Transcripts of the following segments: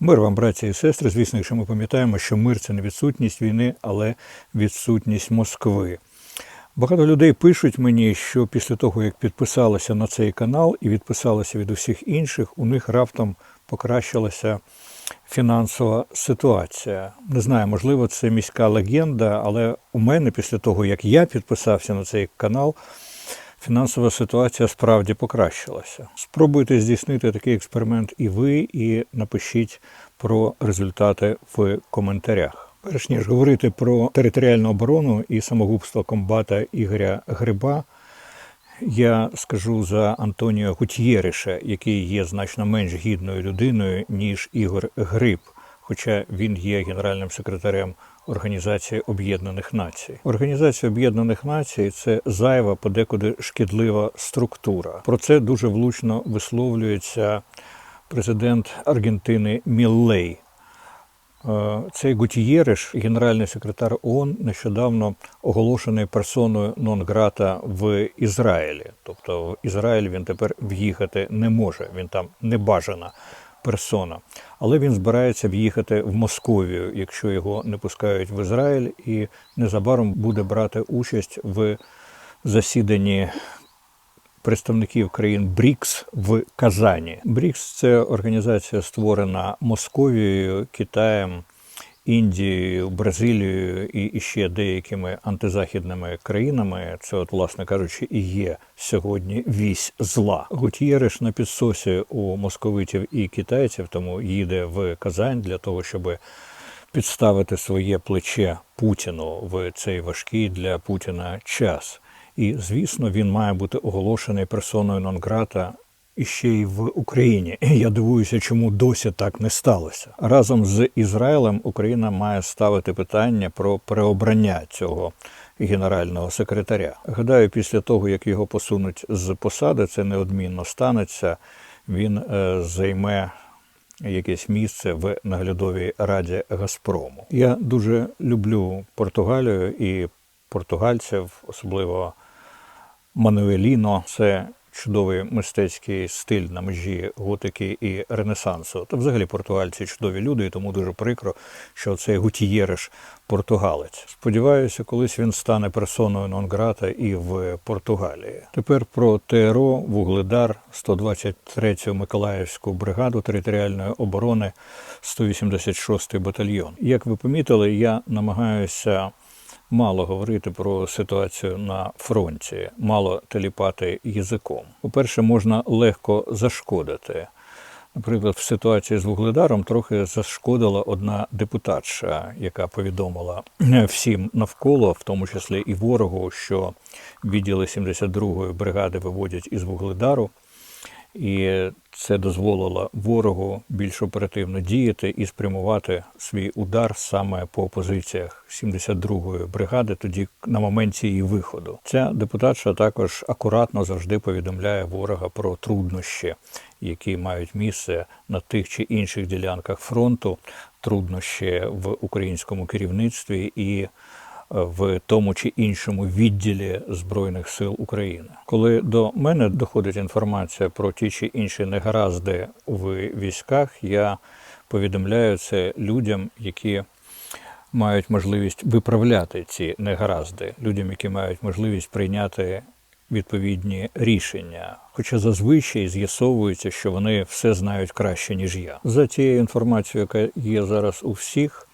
Мир вам, браті і сестри. Звісно, якщо ми пам'ятаємо, що мир це не відсутність війни, але відсутність Москви. Багато людей пишуть мені, що після того, як підписалися на цей канал і відписалися від усіх інших, у них раптом покращилася фінансова ситуація. Не знаю, можливо, це міська легенда, але у мене після того, як я підписався на цей канал, фінансова ситуація справді покращилася. Спробуйте здійснити такий експеримент і ви, і напишіть про результати в коментарях. Перш ніж говорити про територіальну оборону і самогубство комбата Ігоря Гриба, я скажу за Антоніо Гутьєриша, який є значно менш гідною людиною, ніж Ігор Гриб, хоча він є генеральним секретарем Організації Об'єднаних Націй. Організація Об'єднаних Націй це зайва, подекуди шкідлива структура. Про це дуже влучно висловлюється президент Аргентини Міллей. Е, Цей Гутієриш, генеральний секретар ООН, нещодавно оголошений персоною нон-грата в Ізраїлі. Тобто в Ізраїль він тепер в'їхати не може. Він там небажана персона. Але він збирається в'їхати в Московію, якщо його не пускають в Ізраїль, і незабаром буде брати участь в засіданні представників країн БРІКС в Казані. БРІКС це організація, створена Московією, Китаєм, Індією, Бразилією і ще деякими антизахідними країнами. Це, от, власне кажучи, і є сьогодні вісь зла. Гутєриш на підсосі у московитів і китайців, тому їде в Казань для того, щоб підставити своє плече Путіну в цей важкий для Путіна час. І, звісно, він має бути оголошений персоною нон-грата і ще й в Україні. Я дивуюся, чому досі так не сталося. Разом з Ізраїлем Україна має ставити питання про переобрання цього генерального секретаря. Гадаю, після того як його посунуть з посади, це неодмінно станеться. Він е, займе. Якесь місце в наглядовій раді Газпрому. Я дуже люблю Португалію і португальців, особливо Мануеліно. Це чудовий мистецький стиль на межі готики і ренесансу. Та взагалі португальці чудові люди, і тому дуже прикро, що цей Гутієриш португалець. Сподіваюся, колись він стане персоною нон-грата і в Португалії. Тепер про ТРО Вугледар, 123-ю Миколаївську бригаду територіальної оборони, 186-й батальйон. Як ви помітили, я намагаюся мало говорити про ситуацію на фронті, мало теліпати язиком. По-перше, можна легко зашкодити. Наприклад, в ситуації з Вугледаром трохи зашкодила одна депутатша, яка повідомила всім навколо, в тому числі і ворогу, що відділи 72-ї бригади виводять із Вугледару. І це дозволило ворогу більш оперативно діяти і спрямувати свій удар саме по позиціях 72-ї бригади, тоді на моменті її виходу. Ця депутатша також акуратно завжди повідомляє ворога про труднощі, які мають місце на тих чи інших ділянках фронту, труднощі в українському керівництві і в тому чи іншому відділі Збройних сил України. Коли до мене доходить інформація про ті чи інші негаразди в військах, я повідомляю це людям, які мають можливість виправляти ці негаразди, людям, які мають можливість прийняти відповідні рішення. Хоча зазвичай з'ясовується, що вони все знають краще ніж я. За тією інформацією, яка є зараз у всіх.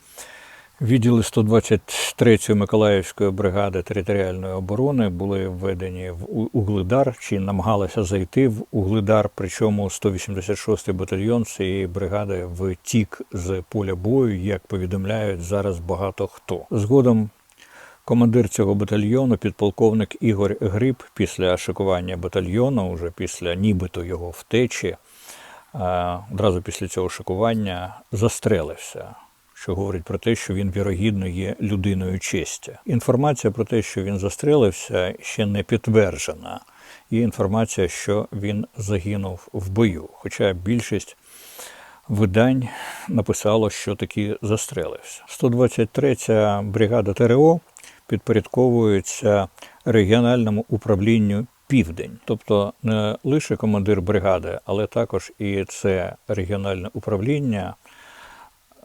Відділи 123-ї Миколаївської бригади територіальної оборони були введені в Угледар чи намагалися зайти в Угледар. Причому 186-й батальйон цієї бригади втік з поля бою, як повідомляють зараз багато хто. Згодом командир цього батальйону, підполковник Ігор Гриб, після шикування батальйону, уже після нібито його втечі, одразу після цього шикування застрелився що говорить про те, що він вірогідно є людиною честі. Інформація про те, що він застрелився, ще не підтверджена. Є інформація, що він загинув в бою. Хоча більшість видань написало, що таки застрелився. 123-я бригада ТРО підпорядковується регіональному управлінню. Південь, тобто не лише командир бригади, але також і це регіональне управління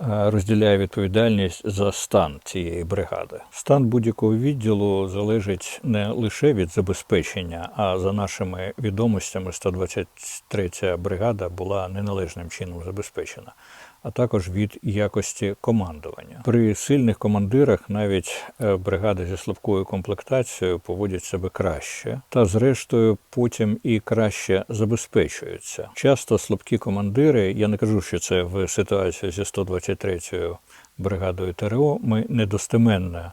розділяє відповідальність за стан цієї бригади. Стан будь-якого відділу залежить не лише від забезпечення, а за нашими відомостями, 123 бригада була неналежним чином забезпечена. А також від якості командування при сильних командирах навіть е, бригади зі слабкою комплектацією поводять себе краще, та зрештою потім і краще забезпечуються. Часто слабкі командири, я не кажу, що це в ситуації зі 123-ю бригадою ТРО. Ми недостеменно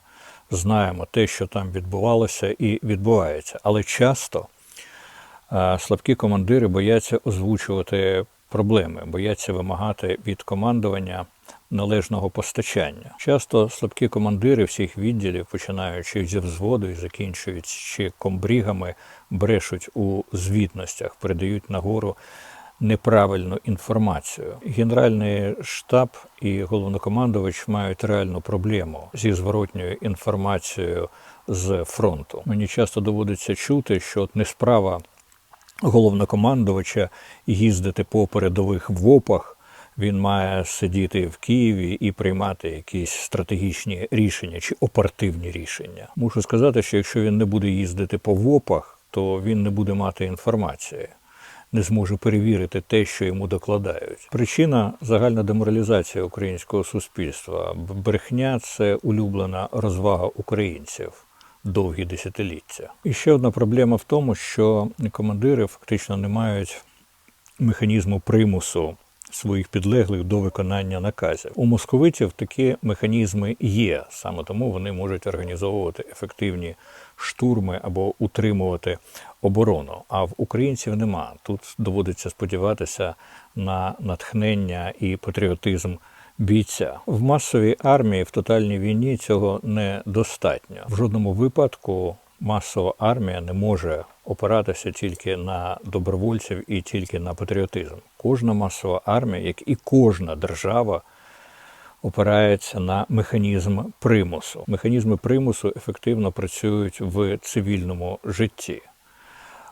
знаємо те, що там відбувалося і відбувається, але часто слабкі командири бояться озвучувати проблеми, бояться вимагати від командування належного постачання. Часто слабкі командири всіх відділів, починаючи зі взводу і закінчуючи комбрігами, брешуть у звітностях, передають нагору неправильну інформацію. Генеральний штаб і головнокомандувач мають реальну проблему зі зворотньою інформацією з фронту. Мені часто доводиться чути, що не справа головнокомандувача їздити по передових ВОПах. Він має сидіти в Києві і приймати якісь стратегічні рішення чи оперативні рішення. Мушу сказати, що якщо він не буде їздити по ВОПах, то він не буде мати інформації, не зможе перевірити те, що йому докладають. Причина загальна деморалізація українського суспільства. Брехня це улюблена розвага українців довгі десятиліття. І ще одна проблема в тому, що командири фактично не мають механізму примусу своїх підлеглих до виконання наказів. У московитів такі механізми є, саме тому вони можуть організовувати ефективні штурми або утримувати оборону. А в українців нема. Тут доводиться сподіватися на натхнення і патріотизм бійця. В масовій армії в тотальній війні цього недостатньо. В жодному випадку масова армія не може опиратися тільки на добровольців і тільки на патріотизм. Кожна масова армія, як і кожна держава, опирається на механізм примусу. Механізми примусу ефективно працюють в цивільному житті.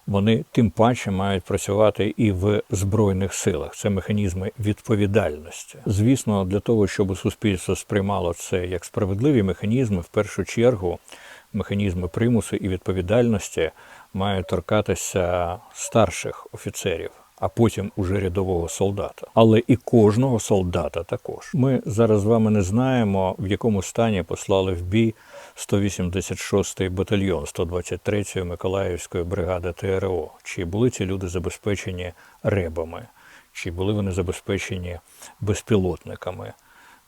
Вони тим паче мають працювати і в збройних силах. Це механізми відповідальності. Звісно, для того, щоб суспільство сприймало це як справедливі механізми, в першу чергу механізми примусу і відповідальності мають торкатися старших офіцерів. А потім уже рядового солдата, але і кожного солдата також. Ми зараз з вами не знаємо, в якому стані послали в бій 186-й батальйон 123-ї Миколаївської бригади ТРО. Чи були ці люди забезпечені ребами, чи були вони забезпечені безпілотниками,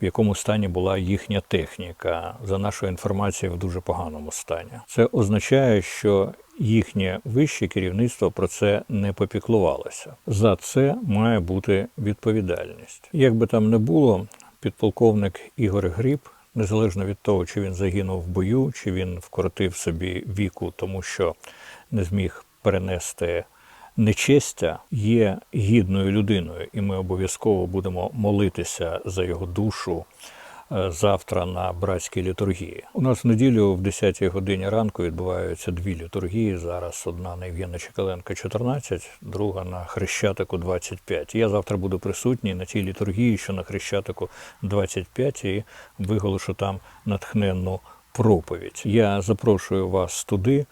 в якому стані була їхня техніка, за нашою інформацією, в дуже поганому стані. Це означає, що їхнє вище керівництво про це не попіклувалося. За це має бути відповідальність. Як би там не було, підполковник Ігор Гріб незалежно від того, чи він загинув в бою, чи він вкоротив собі віку, тому що не зміг перенести нечестя, є гідною людиною, і ми обов'язково будемо молитися за його душу. Е, Завтра на братській літургії. У нас в неділю в 10-й годині ранку відбуваються дві літургії. Зараз одна на Євгена Чекаленка 14, друга на Хрещатику 25. Я завтра буду присутній на цій літургії, що на Хрещатику 25, і виголошу там натхненну проповідь. Я запрошую вас туди.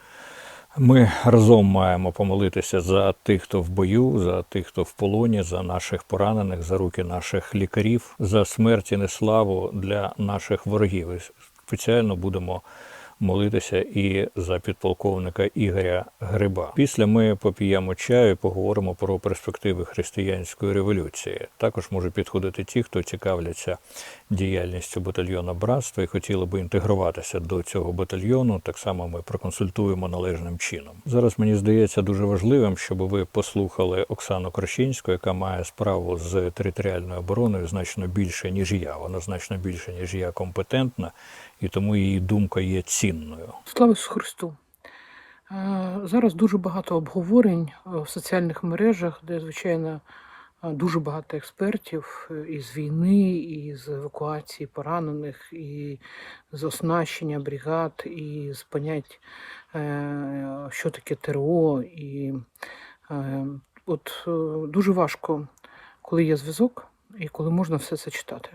Ми разом маємо помолитися за тих, хто в бою, за тих, хто в полоні, за наших поранених, за руки наших лікарів, за смерть і неславу для наших ворогів. І спеціально будемо молитися і за підполковника Ігоря Гриба. Після ми поп'ємо чаю і поговоримо про перспективи християнської революції. Також можуть підходити ті, хто цікавляться діяльністю батальйону братства і хотіли би інтегруватися до цього батальйону. Так само ми проконсультуємо належним чином. Зараз мені здається дуже важливим, щоб ви послухали Оксану Крощинську, яка має справу з територіальною обороною значно більше ніж я. Вона значно більше ніж я компетентна, і тому її думка є цінною. Слава Ісусу Христу! Е, Зараз дуже багато обговорень е, в соціальних мережах, де, звичайно, е, дуже багато експертів із війни, і з евакуації поранених, і з оснащення бригад, і з понять, що таке ТРО. І от дуже важко, коли є зв'язок і коли можна все це читати.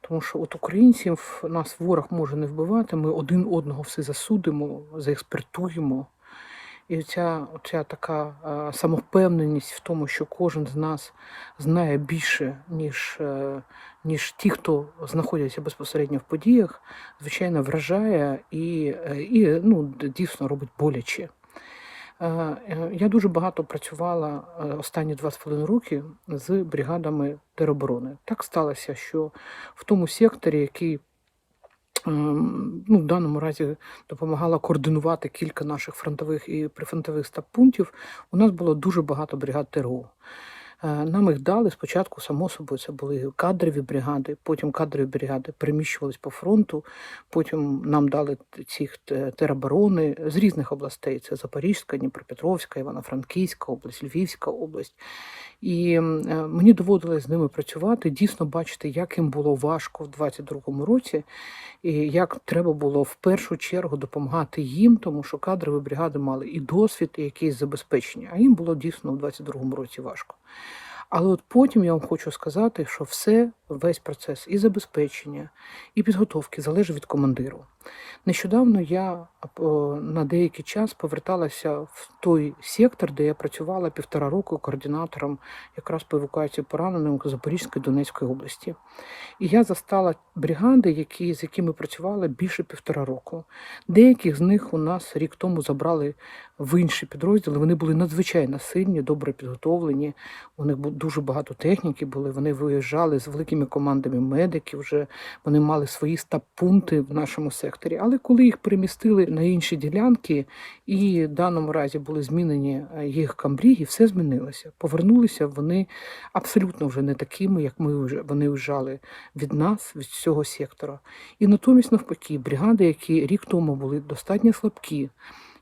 Тому що от українців нас ворог може не вбивати, ми один одного все засудимо, заекспертуємо. І ця, ця така е, самовпевненість в тому, що кожен з нас знає більше, ніж, е, ніж ті, хто знаходяться безпосередньо в подіях, звичайно, вражає і, е, і ну, дійсно робить боляче. Е, е, Я дуже багато працювала е, останні два з половиною роки з бригадами тероборони. Так сталося, що в тому секторі, який ем, ну, в даному разі допомагала координувати кілька наших фронтових і прифронтових стаб-пунктів, у нас було дуже багато бригад ТРО. Е, Нам їх дали спочатку, само собою, це були кадрові бригади, потім кадрові бригади переміщувались по фронту, потім нам дали ці тероборони з різних областей: це Запорізька, Дніпропетровська, Івано-Франківська область, Львівська область. І е, мені доводилось з ними працювати, дійсно бачити, як їм було важко в 22-му році, і як треба було в першу чергу допомагати їм, тому що кадрові бригади мали і досвід, і якісь забезпечення, а їм було дійсно в 22-му році важко. Але от потім я вам хочу сказати, що все, весь процес і забезпечення, і підготовки залежить від командиру. Нещодавно я на деякий час поверталася в той сектор, де я працювала півтора року координатором якраз по евакуації поранених Запорізької Донецької області. І я застала бригади, які, з якими працювала більше півтора року. Деяких з них у нас рік тому забрали в інші підрозділи. Вони були надзвичайно сильні, добре підготовлені. У них дуже багато техніки були. Вони виїжджали з великими командами медиків. Вже вони мали свої стаб-пункти в нашому секторі. Але коли їх перемістили на інші ділянки, і в даному разі були змінені е, їх камбріги, все змінилося. Повернулися вони абсолютно вже не такими, як ми вже вони виїжджали від нас, від цього сектора. І натомість, навпаки, бригади, які рік тому були достатньо слабкі,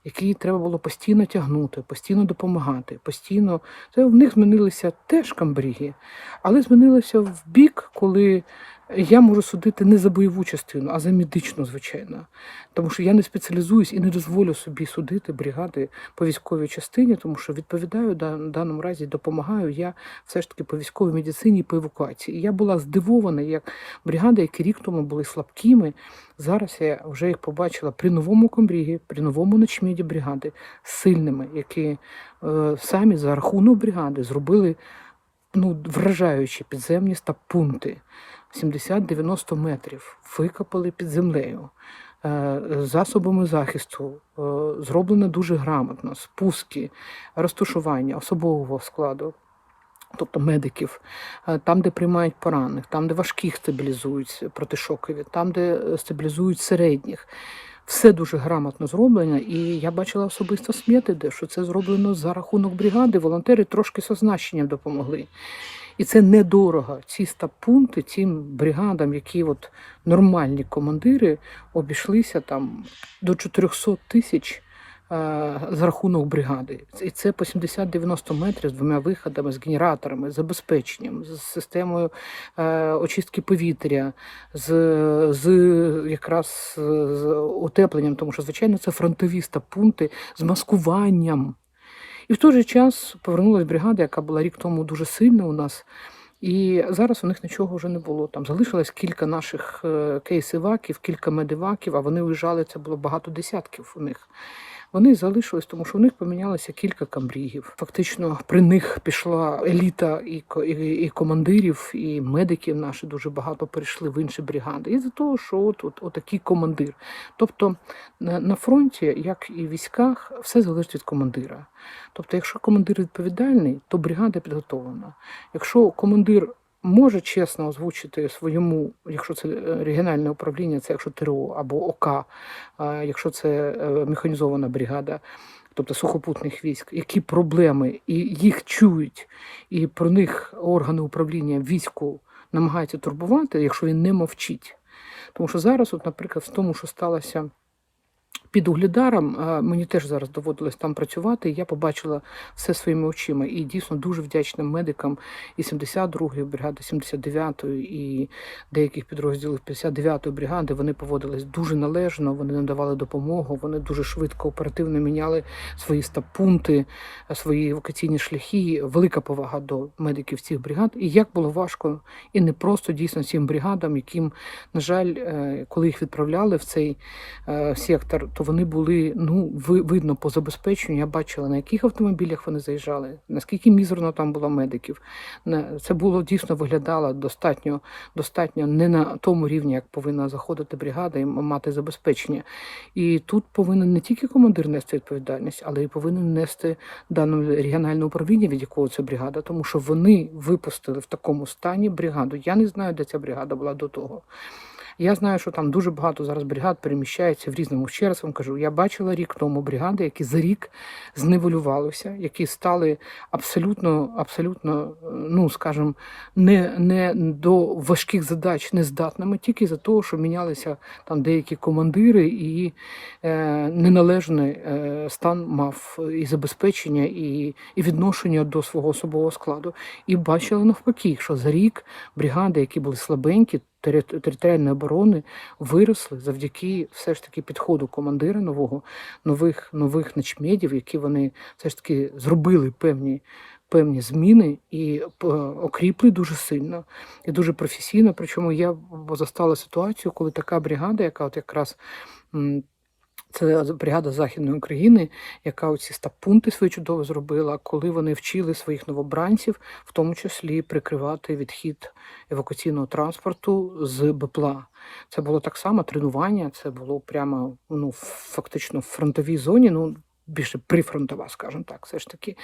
які треба було постійно тягнути, постійно допомагати, постійно. Це в них змінилися теж камбріги, але змінилося в бік, коли я можу судити не за бойову частину, а за медичну, звичайно. Тому що я не спеціалізуюсь і не дозволю собі судити бригади по військовій частині, тому що відповідаю в даному разі, допомагаю я все ж таки по військовій медицині і по евакуації. Я була здивована, як бригади, які рік тому були слабкими, зараз я вже їх побачила при новому комбрігі, при новому начмеді бригади сильними, які е, самі за рахунок бригади зробили ну, вражаючі підземні стаб-пункти. 70-90 метрів викопали під землею. е, Засобами захисту е, зроблено дуже грамотно, спуски, розташування особового складу, тобто медиків, е, там, де приймають поранених, там, де важких стабілізують протишокові, там, де стабілізують середніх. Все дуже грамотно зроблено, і я бачила особисто смети, де що це зроблено за рахунок бригади. Волонтери трошки з означенням допомогли. І це недорого. Ці стаб-пункти цим бригадам, які от нормальні командири, обійшлися там до 400 тисяч е, за рахунок бригади. І це по 70-90 метрів з двома виходами, з генераторами, з забезпеченням, з системою е, очистки повітря, з, з якраз з утепленням, тому що, звичайно, це фронтові стаб-пункти з маскуванням. І в той же час повернулася бригада, яка була рік тому дуже сильна у нас. І зараз у них нічого вже не було. Там залишилось кілька наших кейсиваків, кейс-іваків, кілька медиваків, а вони уїжджали, це було багато десятків у них. Вони залишились, тому що у них помінялося кілька камбрігів. Фактично при них пішла еліта і, і, і командирів, і медиків наші дуже багато перейшли в інші бригади. І за того, що от, от, от такий командир. Тобто на, на фронті, як і в військах, все залежить від командира. Тобто, якщо командир відповідальний, то бригада підготовлена. Якщо командир може чесно озвучити своєму, якщо це е, регіональне управління, це якщо ТРО або ОК, якщо це е, механізована бригада, тобто сухопутних військ, які проблеми, і їх чують, і про них органи управління війську намагаються турбувати, якщо він не мовчить. Тому що зараз, от, наприклад, в тому, що сталося під Углідаром. Мені теж зараз доводилось там працювати. і Я побачила все своїми очима. І дійсно дуже вдячна медикам і 72-ї бригади, 79-ї і деяких підрозділів 59-ї бригади. Вони поводились дуже належно, вони надавали допомогу, вони дуже швидко, оперативно міняли свої стаб-пункти, свої евакуаційні шляхи. Велика повага до медиків цих бригад. І як було важко, і не просто дійсно цим бригадам, яким, на жаль, е, коли їх відправляли в цей е, сектор, то вони були ну видно по забезпеченню. Я бачила на яких автомобілях вони заїжджали, наскільки мізерно там було медиків. Це було дійсно виглядало достатньо, достатньо не на тому рівні, як повинна заходити бригада і мати забезпечення. І тут повинен не тільки командир нести відповідальність, але й повинен нести дане регіональне управління, від якого це бригада, тому що вони випустили в такому стані бригаду. Я не знаю, де ця бригада була до того. Я знаю, що там дуже багато зараз бригад переміщається в різному. Ще раз вам кажу, я бачила рік тому бригади, які за рік зневолювалися, які стали абсолютно, абсолютно, ну скажімо, не, не до важких задач нездатними, тільки за того, що мінялися там деякі командири, і е, неналежний е, стан мав і забезпечення, і, і відношення до свого особового складу. І бачили навпаки, що за рік бригади, які були слабенькі, територіальної оборони виросли завдяки все ж таки підходу командира нового, нових нових начмедів, які вони все ж таки зробили певні. Певні зміни і п- окріпли дуже сильно і дуже професійно. Причому я застала ситуацію, коли така бригада, яка от якраз це бригада Західної України, яка оці стаб-пункти свої чудово зробила, коли вони вчили своїх новобранців, в тому числі прикривати відхід евакуаційного транспорту з БПЛА. Це було так само тренування, це було прямо ну, фактично в фронтовій зоні, ну більше прифронтова, скажімо так, все ж таки,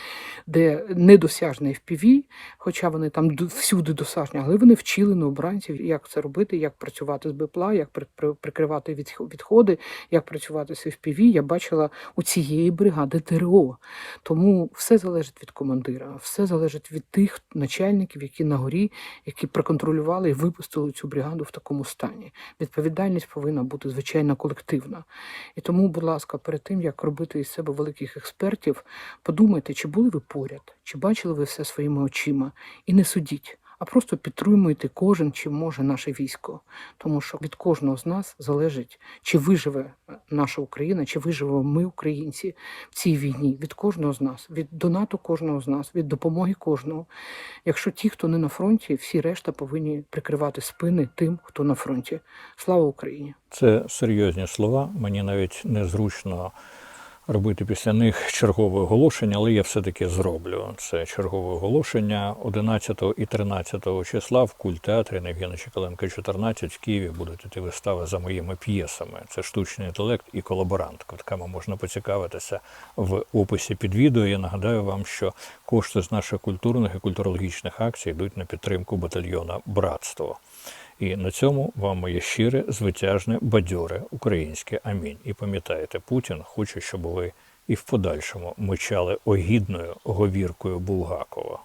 де недосяжний FPV, хоча вони там всюди досяжні, але вони вчили новобранців, як це робити, як працювати з БПЛА, як при- при- прикривати відходи, як працювати з FPV. Я бачила у цієї бригади ТРО. Тому все залежить від командира, все залежить від тих начальників, які на горі, які проконтролювали і випустили цю бригаду в такому стані. Відповідальність повинна бути звичайно колективна. І тому, будь ласка, перед тим як робити із себе великих експертів, подумайте, чи були ви поряд, чи бачили ви все своїми очима, і не судіть. А просто підтримуйте кожен, чим може наше військо, тому що від кожного з нас залежить, чи виживе наша Україна, чи виживемо ми, українці, в цій війні. Від кожного з нас, від донату кожного з нас, від допомоги кожного. Якщо ті, хто не на фронті, всі решта повинні прикривати спини тим, хто на фронті. Слава Україні! Це серйозні слова. Мені навіть незручно робити після них чергове оголошення, але я все-таки зроблю. Це чергове оголошення 11 і 13 числа в культтеатрі на Євгена Чекаленка 14 в Києві будуть іти вистави за моїми п'єсами. Це штучний інтелект і колаборант. Квитками можна поцікавитися в описі під відео. Я нагадаю вам, що кошти з наших культурних і культурологічних акцій йдуть на підтримку батальйона Братство. І на цьому вам моє щире, звитяжне, бадьоре українське амінь. І пам'ятаєте, Путін хоче, щоб ви і в подальшому мичали огідною говіркою Булгакова.